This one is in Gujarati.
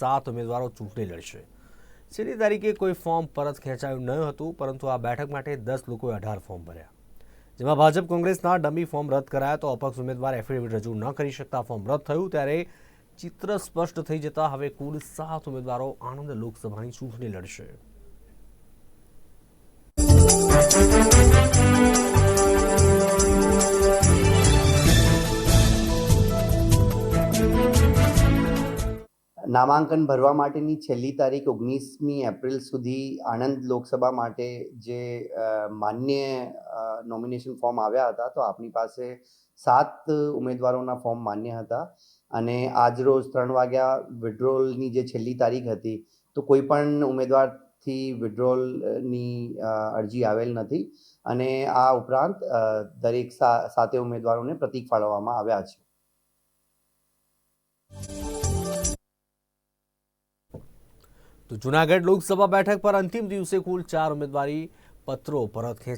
સાત ઉમેદવારો ચૂંટણી લડશે. છેલ્લી તારીખે કોઈ ફોર્મ પરત ખેંચાયું ન હતું, પરંતુ આ બેઠક માટે દસ લોકોએ અઢાર ફોર્મ ભર્યા. જેમાં ભાજપ કોંગ્રેસના ડમી ફોર્મ રદ કરાયા તો અપક્ષ ઉમેદવાર એફિડેવિટ રજૂ ન કરી શકતા ફોર્મ રદ થયું ત્યારે ચિત્ર સ્પષ્ટ થઈ જતા હવે કુલ સાત ઉમેદવારો આણંદ લોકસભાની ચૂંટણી લડશે. નામાંકન ભરવા માટેની છેલ્લી તારીખ ઓગણીસમી એપ્રિલ સુધી આણંદ લોકસભા માટે જે માન્ય નોમિનેશન ફોર્મ આવ્યા હતા, તો આપણી પાસે સાત ઉમેદવારોના ફોર્મ માન્ય હતા. અને આજ રોજ ત્રણ વાગ્યા વિડ્રોલની જે છેલ્લી તારીખ હતી, તો કોઈ પણ ઉમેદવારથી વિડ્રોલની અરજી આવેલ નથી. અને આ ઉપરાંત દરેક સાતે ઉમેદવારોને પ્રતીક ફાળવવામાં આવ્યા છે. તો જૂનાગઢ લોકસભા બેઠક પર અંતિમ દિવસે કુલ ચાર ઉમેદવારી પત્રો પરત ખેંચાયા